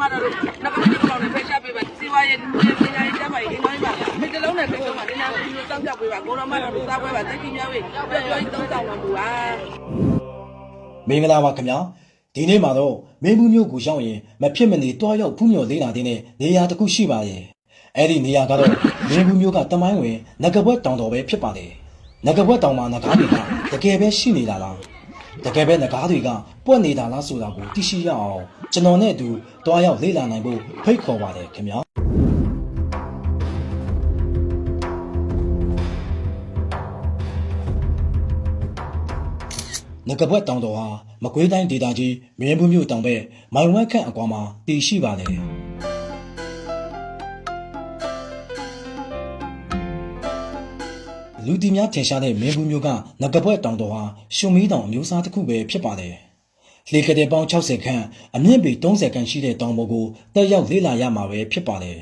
မတော်တို့နှကမင်းကောင်နဲ့ဖက်ရှားပေးပါစီဝါရဲ့လူရဲ့ပညာရေးတက်ပါရေးအိမ်တော်ကြီးပါမိတလုံးနဲ့ပြောမှာဒီနာကိုစောင့်ကြောက်ပေးပါကိုတော်မတော်တို့စားပွဲပါတက်ကြီးများဝေးပြောပြောကြီးသုံးဆောင်တော်မူပါမင်္ဂလာပါခင်ဗျာဒီနေ့မှာတော့မင်းဘူးမျိုးကိုရောက်ရင်မဖြစ်မနေတွားရောက်ဖူးမြော်လေးလာတဲ့နေရာတစ်ခုရှိပါရဲ့အဲ့ဒီနေရာကတော့မင်းဘူးမျိုးကတမိုင်းဝင်ငကဘွက်တောင်တော်ပဲဖြစ်ပါတယ်ငကဘွက်တောင်မှာငကားတွေကတကယ်ပဲရှိနေတာလား တကယ်ပဲငကားတွေကပွက်နေတာလားဆိုတာကိုသိရှိရအောင်ကျွန်တော်နဲ့အတူတွားရောက်လေ့လာနိုင်ဖို့ဖိတ်ခေါ်ပါတယ်ခင်ဗျာငကဘွက်တောင်တော်ဟာမကွေးတိုင်းဒေသကြီးမင်းဘူးမြို့တောင်ဘက်မိုင်ဝက်ခန့်အကွာမှာတည်ရှိပါတယ် လူတီများထင်ရှားတဲ့မင်းဘူးမြို့ကငကဘွက်တောင်တော်ဟာရှုံမီးတောင်အမျိုးအစားတစ်ခုပဲဖြစ်ပါတယ်လေကတဲ့ပေါင်း60ခန့်အမြင့်ပေ30ခန့်ရှိတဲ့တောင်ပေါ်ကိုတက်ရောက်လေ့လာရမှာပဲဖြစ်ပါတယ်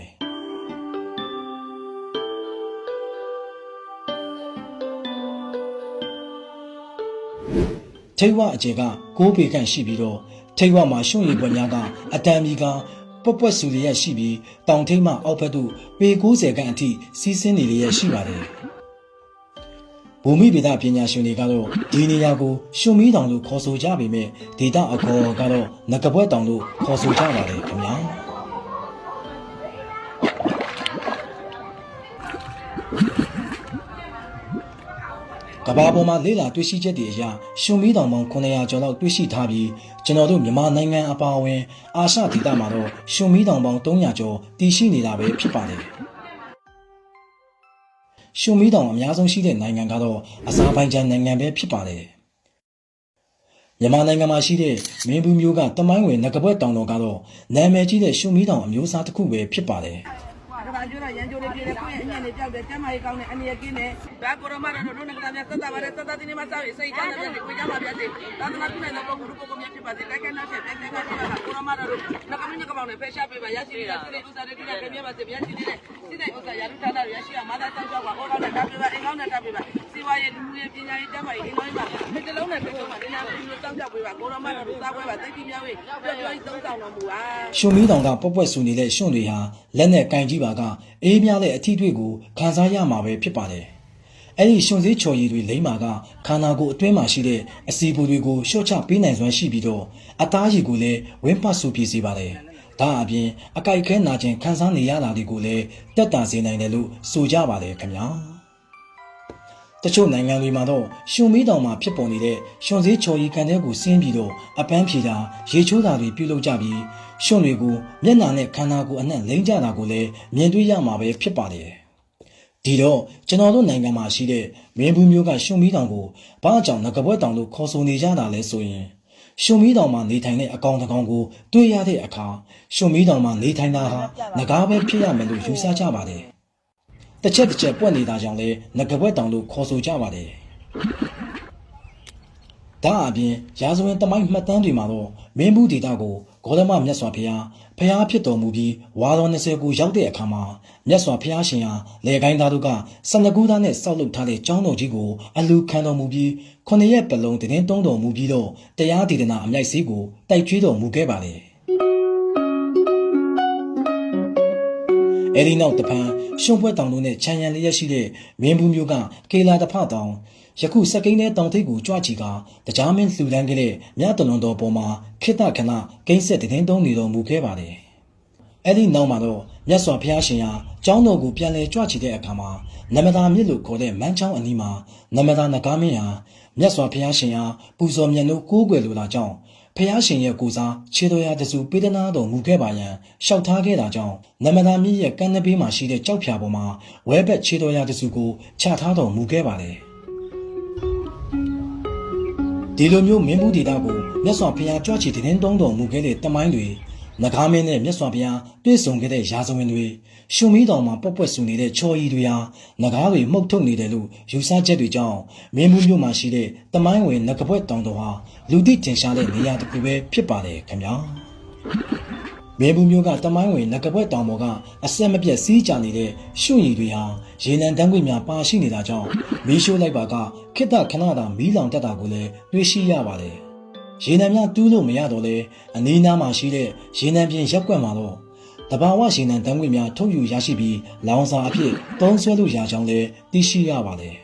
ထိတ်ဝအကျယ်က6ပေခန့်ရှိပြီးတော့ထိတ်ဝမှာရှုံရည်ပွက်များကအတန်မီကပွက်ပွက်ဆူလျက်ရှိပြီးတောင်ထိတ်မှအောက်ဘက်သို့ပေ90ခန့်အထိစီးဆင်းနေလျက်ရှိပါတယ် ဘူမိဗေဒပညာရှင်တွေကတော့ဒီနေရာကိုရှုံမီးတောင်လို့ခေါ်ဆိုကြပေမဲ့ဒေတာအခေါ်ကတော့ငကဘွက်တောင်လို့ခေါ်ဆိုကြပါတယ်ခင်ဗျာကဘာပေါ်မှာလေးလာတွေ့ရှိချက်တွေအရရှင်မီးတောင်ပေါင်း900ကျော်လောက်တွေ့ရှိထားပြီးကျွန်တော်တို့မြန်မာနိုင်ငံအပါအဝင် အာရှဒေသမှာတော့ရှင်မီးတောင်ပေါင်း300ကျော်တည်ရှိနေတာပဲဖြစ်ပါတယ်။ ရှင်မီးတောင်အများဆုံးရှိတဲ့နိုင်ငံကတော့အဇာဘိုင်ဂျန်နိုင်ငံပဲဖြစ်ပါတယ်။မြန်မာနိုင်ငံမှာရှိတဲ့မင်းဘူးမျိုးကတမိုင်းဝင်ငကဘွက်တောင်တော်ကတော့နာမည်ကြီးတဲ့ရှင်မီးတောင်အမျိုးအစားတစ်ခုပဲဖြစ်ပါတယ်။ ကဘာကျွန်းတော့ရန်ကျိုးလေးပြေးတယ်ကိုယ့်ရဲ့အညံ့လေးကြောက်တယ်ကျမ်းမာရေးကောင်းတယ်အနေရကင်းတယ်ဒါကိုရမတော်တို့နဲ့ကများသက်သာပါတယ်သက်သာတင်းနေမှာစားရစိတ်ချမ်းသာတယ်ကိုကြမှာပြစေသာသနာပြုနိုင်တဲ့ပုဂ္ဂိုလ်ပုဂ္ဂိုလ်များဖြစ်ပါစေတိုက်ခိုက်နှောက်ချက်တိုက်ခိုက်နှောက်ချက်ပါကိုရမတော်တို့နှကမင်းနှကပောင်နဲ့ဖက်ရှားပေးပါရရှိနေတာစိတ်ဥစ္စာတွေကြည့်ရပါစေဗျာရှိနေတဲ့စိတ်ဥစ္စာရာထူးဌာနတွေရရှိရမာသာတောက်ကြောက်ပါဟောကောင်းတဲ့တပ်ပေးပါအင်ကောင်းတဲ့တပ်ပေးပါစီဝါရဲ့လူရဲ့ပညာရေးကျမ်းမာရေးအင်ကောင်းပါမိတလုံးနဲ့ပြောမှာဒီနာကိုတောက်ကြောက်ပေးပါကိုရမတော်တို့စားပွဲပါတိုက်ကြီးများဝေးပြောပြောကြီးသုံးဆောင်တော်မူပါရှုံမီးတောင်ကပွက်ပွက်ဆူနေတဲ့ရှွန့်တွေဟာလက်နဲ့ကင်ကြည့်ပါကအေးများတဲ့အထီးတွေကိုခံစားရမှာပဲဖြစ်ပါတယ်။အဲ့ဒီရှွန့်စည်းချော်ရည်တွေလိမ့်မာကခန္ဓာကိုယ်အတွင်းမှာရှိတဲ့အစီအပူတွေကိုရှော့ချပေးနိုင်စွမ်းရှိပြီးတော့အသားရည်ကိုလည်းဝင်းပတ်ဆူပြည့်စေပါတယ်။ဒါအပြင်အကြိုက်ခဲနာခြင်းခံစားနေရတာတွေကိုလည်းတက်တာစေနိုင်တယ်လို့ဆိုကြပါတယ်ခင်ဗျာ။ တချို့နိုင်ငံတွေမှာတော့ရှင်မီးတောင်မှာဖြစ်ပေါ်နေတဲ့ရှင်စည်းချော်ရီကန်တဲ့ကိုဆင်းပြီးတော့အပန်းဖြေတာရေချိုးတာတွေပြုလုပ်ကြပြီးရှင်တွေကိုမျက်နှာနဲ့ခန္ဓာကိုယ်အနှံ့လိမ့်ကြတာကိုလည်းမြင်တွေ့ရမှာပဲဖြစ်ပါတယ်။ဒီတော့ကျွန်တော်တို့နိုင်ငံမှာရှိတဲ့မင်းဘူးမျိုးကရှင်မီးတောင်ကိုဘာအကြောင်းငကဘွက်တောင်လို့ခေါ်ဆိုနေကြတာလဲဆိုရင်ရှင်မီးတောင်မှာနေထိုင်တဲ့အကောင်တစ်ကောင်ကိုတွေ့ရတဲ့အခါရှင်မီးတောင်မှာနေထိုင်တာဟာငကားပဲဖြစ်ရမယ်လို့ယူဆကြပါတယ်။ တစ်ချက်တစ်ချက်ပွက်နေတာကြောင့်လဲငကဘွက်တောင်လို့ခေါ်ဆိုကြပါတယ်။ဒါအပြင်ရာဇဝင်တမိုင်းမှတ်တမ်းတွေမှာတော့မင်းဘူးဒေတာကိုဂေါတမမြတ်စွာဘုရားဖျားဖြစ်တော်မူပြီးဝါတော်20ကိုရောက်တဲ့အခါမှာမြတ်စွာဘုရားရှင်ဟာလေကိုင်းသားတို့က12ခုသားနဲ့စောက်လုပ်ထားတဲ့ကျောင်းတော်ကြီးကိုအလူခံတော်မူပြီးခုနှစ်ရက်ပတ်လုံးတည်င်းတုံးတော်မူပြီးတော့တရားဒေသနာအမြိုက်စည်းကိုတိုက်ကျွေးတော်မူခဲ့ပါတယ်။ အဲဒီနောက်တဖန်ရှုံပွဲတောင်တို့နဲ့ခြံရံလျက်ရှိတဲ့မင်းဘူးမျိုးကကေလာတဖတောင်ယခုစက်ကိန်းတဲ့တောင်ထိပ်ကိုကြွချီကတရားမင်းလှူဒန်းခဲ့တဲ့မြတ်တလွန်တော်ပေါ်မှာခိတ္တခဏဂိမ့်ဆက်တည်င်းသုံးနေတော်မူခဲ့ပါတယ်။အဲဒီနောက်မှာတော့မြတ်စွာဘုရားရှင်ဟာကျောင်းတော်ကိုပြန်လည်ကြွချီတဲ့အခါမှာနမတာမြစ်လို့ခေါ်တဲ့မန်းချောင်းအနီးမှာနမတာနဂါမင်းဟာမြတ်စွာဘုရားရှင်ဟာပူဇော်မြတ်လို့ကိုးကွယ်လိုလာကြောင်း ဖះရှင်ရဲ့ကိုစားခြေတော်ရတစုပေးဒနာတော်မူခဲ့ပါရန်ရှောက်ထားခဲ့တာကြောင့်နမတာမြစ်ရဲ့ကမ်းနဘေးမှာရှိတဲ့ကြောက်ဖြာပေါ်မှာဝဲဘက်ခြေတော်ရတစုကိုချထားတော်မူခဲ့ပါတယ်ဒီလိုမျိုးမင်းဘူးဒေတာကိုမြတ်စွာဘုရားကြွချီတင်းတုံးတော်မူခဲ့တဲ့တမိုင်းတွေ နဂါမင်းနဲ့မြတ်စွာဘုရားတွေ့ဆုံခဲ့တဲ့ရာဇဝင်တွေရှုံမီးတော်မှာပွက်ပွက်ဆူနေတဲ့ချော်ရီတွေဟာနဂါးတွေမှုတ်ထုတ်နေတယ်လို့ယူဆချက်တွေကြောင့်မင်းဘူးမြို့မှာရှိတဲ့တမိုင်းဝင်ငကပွက်တောင်တော်ဟာလူသိထင်ရှားတဲ့နေရာတစ်ခုပဲဖြစ်ပါတယ်ခင်ဗျာမင်းဘူးမြို့ကတမိုင်းဝင်ငကပွက်တောင်ပေါ်ကအဆက်မပြတ်စီးကြနေတဲ့ရှုံရီတွေဟာရေနံတန်းခွေများပါရှိနေတာကြောင့်မီးရှို့လိုက်ပါကခိတ္တခဏတာမီးလောင်တက်တာကိုလည်းတွေ့ရှိရပါတယ် ရေနံများတူးလို့မရတော့လဲအနီးနားမှာရှိတဲ့ရေနံပြင်ရက်ကွက်မှာတော့တဘာဝရေနံတန်းငွေများထုတ်ယူရရှိပြီးလောင်စာအဖြစ်သုံးဆွဲလို့ရကြောင်းလည်းသိရှိရပါတယ်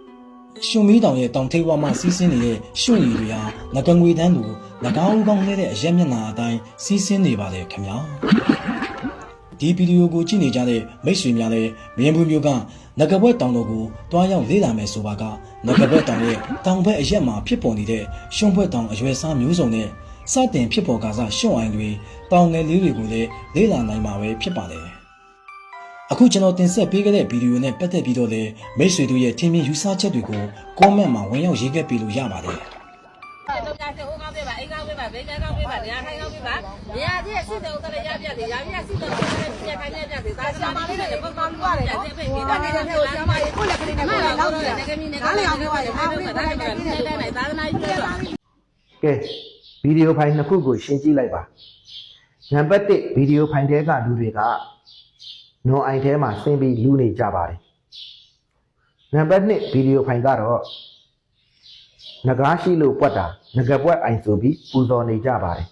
။ရှင်မီးတောင်ရဲ့တောင်ထိပ်ဝမှစီးဆင်းနေတဲ့ရွှွင့်ရည်တွေဟာငကငွေတန်းလို၎င်းကောင်းတဲ့အရက်မျက်နှာအတိုင်းစီးဆင်းနေပါတယ်ခင်ဗျာ။ ဒီဗီဒီယိုကိုကြည့်နေကြတဲ့မိတ်ဆွေများလည်းမြင်းဘူးမျိုးကငကဘွက်တောင်တော်ကိုတွားရောက်လေ့လာမယ်ဆိုပါကငကဘွက်တောင်ရဲ့တောင်ဘက်အရက်မှာဖြစ်ပေါ်နေတဲ့ရွှွန့်ဘွက်တောင်အရွယ်စားမျိုးစုံနဲ့စတင်ဖြစ်ပေါ်ကစားရွှွန့်အိုင်တွေတောင်ငယ်လေးတွေကိုလည်းလေ့လာနိုင်မှာပဲဖြစ်ပါတယ်။အခုကျွန်တော်တင်ဆက်ပေးခဲ့တဲ့ဗီဒီယိုနဲ့ပတ်သက်ပြီးတော့လည်းမိတ်ဆွေတို့ရဲ့ထင်မြင်ယူဆချက်တွေကို comment မှာဝင်ရောက်ရေးခဲ့ပေးလို့ရပါတယ် တော့ကြားတဲ့ဟိုကောင်းပြပါအိမ်ကောင်းပြပါဘေးကောင်းပြပါတရားထိုင်ကောင်းပြပါနေရာကြီးရှိတဲ့ဥစ္စာလည်းရပြတယ်ရပြရှိတဲ့ဥစ္စာလည်းပြခိုင်းရပြတယ်ဒါဆရာမလေးလည်းပုံကောင်းပြရတယ်တဲ့ဖိတ်ပြီးတော့နေတဲ့ဆရာမလေးကိုလည်းကလေးနဲ့ကိုလည်းလောက်တယ်ငကမီနဲ့ကလည်းအောင်ပြောရတယ်အားပေးတာလည်းတဲ့တဲ့သာသနာ့ပြောတော့ကဲဗီဒီယိုဖိုင်နှစ်ခုကိုရှင်းကြည့်လိုက်ပါနံပါတ်1ဗီဒီယိုဖိုင်ထဲကလူတွေကနွန်အိုင်ထဲမှာဆင်းပြီးလူနေကြပါတယ်နံပါတ်2ဗီဒီယိုဖိုင်ကတော့ ငကားရှိလို့ပွက်တာငကပွက်အိုင်ဆိုပြီးပူဇော်နေကြပါတယ်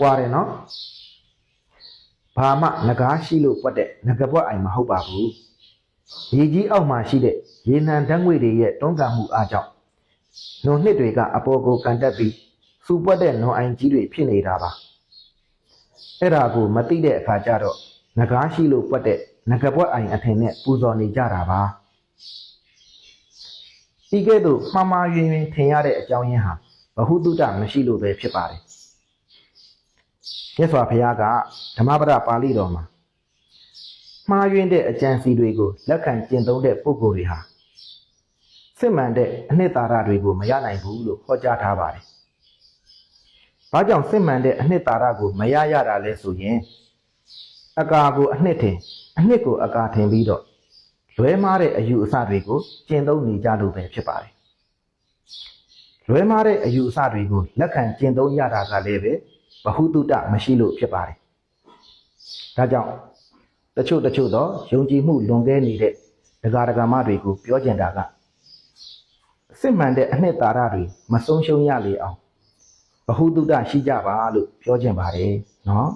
ကွာတယ်နော်ဘာမှငကားရှိလို့ပွက်တဲ့ငကပွက်အိုင်မဟုတ်ပါဘူးရေကြီးအောက်မှာရှိတဲ့ရေနံဓာတ်ငွေတွေရဲ့တွန်းကန်မှုအားကြောင့်နွန်နှစ်တွေကအပေါ်ကိုကန်တက်ပြီးစူပွက်တဲ့နွန်အိုင်ကြီးတွေဖြစ်နေတာပါအဲ့ဒါကိုမသိတဲ့အခါကျတော့ငကားရှိလို့ပွက်တဲ့ငကပွက်အိုင်အထင်နဲ့ပူဇော်နေကြတာပါ ဒီကဲ့သို့မှားမှားယွင်းယွင်းထင်ရတဲ့အကြောင်းရင်းဟာဘ ഹു တုတမရှိလို့ပဲဖြစ်ပါတယ်မြတ်စွာဘုရားကဓမ္မပဒပါဠိတော်မှာမှားယွင်းတဲ့အကြံစီတွေကိုလက်ခံကျင့်သုံးတဲ့ပုဂ္ဂိုလ်တွေဟာစစ်မှန်တဲ့အနှစ်သာရတွေကိုမရနိုင်ဘူးလို့ဟောကြားထားပါတယ်။ဘာကြောင့်စစ်မှန်တဲ့အနှစ်သာရကိုမရရတာလဲဆိုရင်အကာကိုအနှစ်ထင်အနှစ်ကိုအကာထင်ပြီးတော့ လွဲမားတဲ့အယူအဆတွေကိုကျင့်သုံးနေကြလို့ပဲဖြစ်ပါတယ်။လွဲမားတဲ့အယူအဆတွေကိုလက်ခံကျင့်သုံးရတာကလည်းပဲဘ ഹു တုတမရှိလို့ဖြစ်ပါတယ်။ဒါကြောင့်တချို့တချို့တော့ယုံကြည်မှုလွန်ကဲနေတဲ့ဒကာဒကာမတွေကိုပြောကျင်တာကစစ်မှန်တဲ့အနှစ်သာရတွေမဆုံးရှုံးရလေအောင်ဘ ഹു တုတရှိကြပါလို့ပြောခြင်းပါတယ်နော်